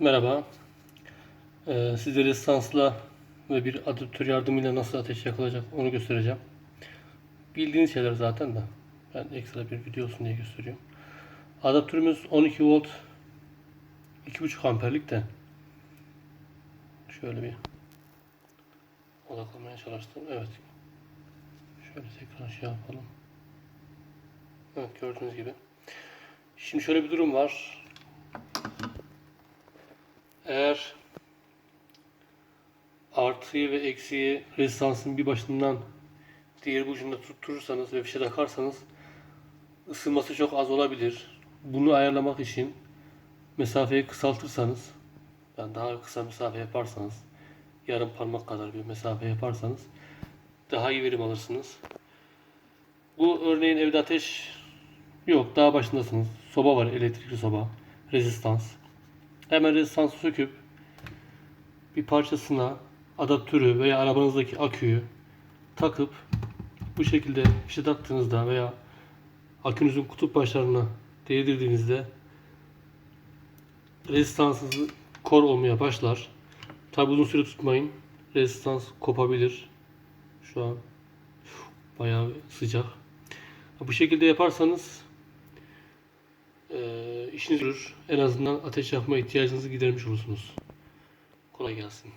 Merhaba. Ee, size lisansla ve bir adaptör yardımıyla nasıl ateş yakılacak onu göstereceğim. Bildiğiniz şeyler zaten de. Ben ekstra bir video olsun diye gösteriyorum. Adaptörümüz 12 volt 2.5 amperlik de şöyle bir odaklamaya çalıştım. Evet. Şöyle tekrar şey yapalım. Evet gördüğünüz gibi. Şimdi şöyle bir durum var. Eğer artıyı ve eksiği rezistansın bir başından diğer ucunda tutturursanız ve fişe takarsanız ısınması çok az olabilir. Bunu ayarlamak için mesafeyi kısaltırsanız yani daha kısa mesafe yaparsanız yarım parmak kadar bir mesafe yaparsanız daha iyi verim alırsınız. Bu örneğin evde ateş yok. Daha başındasınız. Soba var. Elektrikli soba. Rezistans. Hemen rezistansı söküp bir parçasına adaptörü veya arabanızdaki aküyü takıp bu şekilde fişe taktığınızda veya akünüzün kutup başlarına değdirdiğinizde rezistansınız kor olmaya başlar. Tabi uzun süre tutmayın. Rezistans kopabilir. Şu an bayağı sıcak. Bu şekilde yaparsanız eee işiniz görür. En azından ateş yakma ihtiyacınızı gidermiş olursunuz. Kolay gelsin.